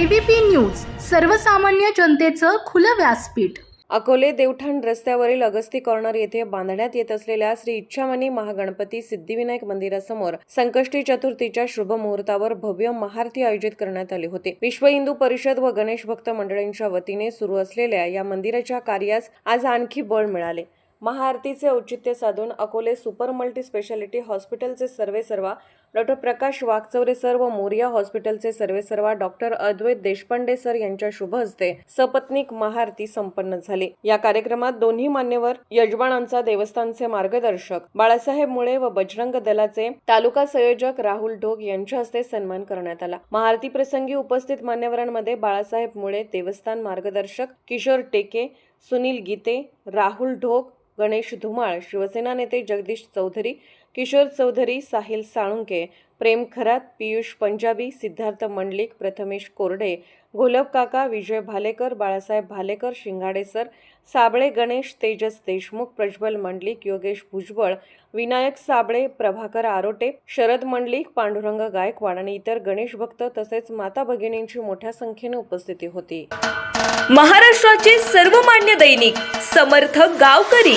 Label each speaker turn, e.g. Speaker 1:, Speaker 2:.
Speaker 1: ABP news सर्वसामान्य जनतेचं खुलं व्यासपीठ.
Speaker 2: अकोले देवठाण रस्त्यावरील अगस्ती कॉर्नर येथे बांधण्यात येत असलेल्या श्री इच्छामणी महागणपती सिद्धिविनायक मंदिरासमोर संकष्टी चतुर्थीच्या शुभ मुहूर्तावर भव्य महारती आयोजित करण्यात आले होते. विश्व हिंदू परिषद व गणेश भक्त मंडळींच्या वतीने सुरू असलेल्या या मंदिराच्या कार्यास आज आणखी बळ मिळाले. महाआरतीचे औचित्य साधून अकोले सुपर मल्टी स्पेशालिटी हॉस्पिटलचे सर्वेसर्वा डॉक्टर प्रकाश वाघचौरे सर व मोरिया हॉस्पिटलचे सर्वेसर्वा डॉक्टर अद्वैत देशपांडे सर यांच्या शुभ हस्ते सपत्नीक महाआरती संपन्न झाली. या कार्यक्रमात दोन्ही मान्यवर यजमानांचा देवस्थानचे मार्गदर्शक बाळासाहेब मुळे व बजरंग दलाचे तालुका संयोजक राहुल ढोक यांच्या हस्ते सन्मान करण्यात आला. महाआरती प्रसंगी उपस्थित मान्यवरांमध्ये बाळासाहेब मुळे देवस्थान मार्गदर्शक किशोर टेके सुनील गीते राहुल ढोक गणेश धुमाळ शिवसेना नेते जगदीश चौधरी किशोर चौधरी साहिल साळुंके प्रेम खरात पियुष पंजाबी सिद्धार्थ मंडलिक प्रथमेश कोरडे घोलप काका विजय भालेकर बाळासाहेब भालेकर शिंगाडे सर साबळे गणेश तेजस देशमुख प्रज्वल मंडलिक योगेश भुजबळ विनायक साबळे प्रभाकर आरोटे शरद मंडलिक पांडुरंग गायकवाड आणि इतर गणेश भक्त तसेच माता भगिनींची मोठ्या संख्येने उपस्थिती होती.
Speaker 3: महाराष्ट्राचे सर्वमान्य दैनिक समर्थ गावकरी.